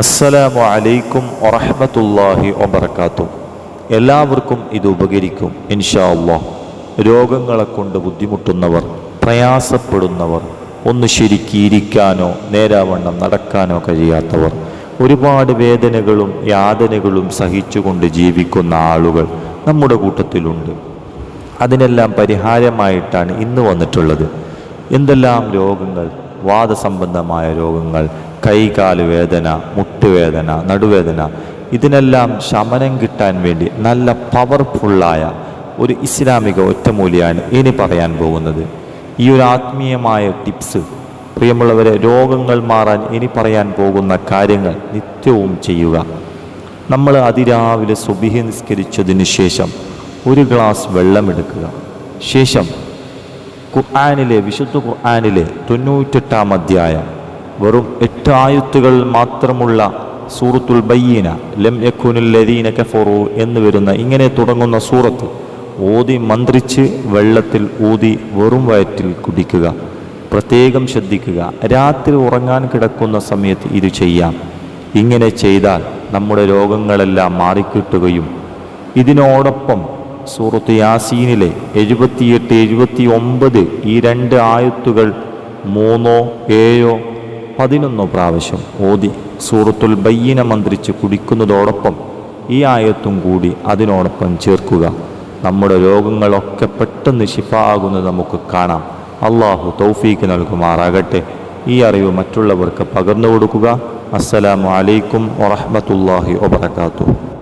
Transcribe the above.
അസ്സലാമു അലൈക്കും വറഹ്മത്തുള്ളാഹി വബർക്കാത്തു എല്ലാവർക്കും ഇത് ഉപകരിക്കും ഇൻഷാ അല്ലാഹ് രോഗങ്ങളെ കൊണ്ട് ബുദ്ധിമുട്ടുന്നവർ പ്രയാസപ്പെടുന്നവർ ഒന്ന് ശരിക്കിരിക്കാനോ നേരാവണ്ണം നടക്കാനോ കഴിയാത്തവർ ഒരുപാട് വേദനകളും യാതനകളും സഹിച്ചുകൊണ്ട് ജീവിക്കുന്ന ആളുകൾ നമ്മുടെ കൂട്ടത്തിലുണ്ട്. അതിനെല്ലാം പരിഹാരമായിട്ടാണ് ഇന്ന് വന്നിട്ടുള്ളത്. എന്തെല്ലാം രോഗങ്ങൾ വാദസംബന്ധമായ രോഗങ്ങൾ കൈകാൽ വേദന മുട്ടുവേദന നടുവേദന ഇതിനെല്ലാം ശമനം കിട്ടാൻ വേണ്ടി നല്ല പവർഫുള്ളായ ഒരു ഇസ്ലാമിക ഒറ്റമൂലിയാണ് ഇനി പറയാൻ പോകുന്നത്. ഈ ഒരു ആത്മീയമായ ടിപ്സ് പ്രിയമുള്ളവരെ രോഗങ്ങൾ മാറാൻ ഇനി പറയാൻ പോകുന്ന കാര്യങ്ങൾ നിത്യവും ചെയ്യുക. നമ്മൾ അതിരാവിലെ സുബിഹി നിസ്കരിച്ചതിന് ശേഷം ഒരു ഗ്ലാസ് വെള്ളമെടുക്കുക. ശേഷം ഖുർആാനിലെ വിശുദ്ധ ഖുർആാനിലെ തൊണ്ണൂറ്റെട്ടാം അധ്യായം വെറും എട്ട് ആയത്തുകൾ മാത്രമുള്ള സൂറത്തുൽ ബയ്യീന ലം യഖുനുൽ ലദീന കഫറു എന്ന് വരുന്ന ഇങ്ങനെ തുടങ്ങുന്ന സൂറത്ത് ഓതി മന്ത്രിച്ച് വെള്ളത്തിൽ ഊതി വെറും വയറ്റിൽ കുടിക്കുക പ്രത്യേകം ശ്രദ്ധിക്കുക രാത്രി ഉറങ്ങാൻ കിടക്കുന്ന സമയത്ത് ഇത് ചെയ്യാം. ഇങ്ങനെ ചെയ്താൽ നമ്മുടെ രോഗങ്ങളെല്ലാം മാറിക്കിട്ടുകയും ഇതിനോടൊപ്പം സൂറത്ത് യാസീനിലെ എഴുപത്തിയെട്ട് എഴുപത്തി ഒമ്പത് ഈ രണ്ട് ആയത്തുകൾ മൂന്നോ ഏഴോ പതിനൊന്നോ പ്രാവശ്യം ഓതി സൂറത്തുൽ ബയ്യന മന്ത്രിച്ച് കുടിക്കുന്നതോടൊപ്പം ഈ ആയത്തും കൂടി അതിനോടൊപ്പം ചേർക്കുക. നമ്മുടെ രോഗങ്ങളൊക്കെ പെട്ടെന്ന് ശിഫ ആകുന്നത് നമുക്ക് കാണാം. അള്ളാഹു തൗഫീക്ക് നൽകുമാറാകട്ടെ. ഈ അറിവ് മറ്റുള്ളവർക്ക് പകർന്നു കൊടുക്കുക. അസ്സലാമു അലൈക്കും വറഹ്മത്തുള്ളാഹി വബറകാതുഹു.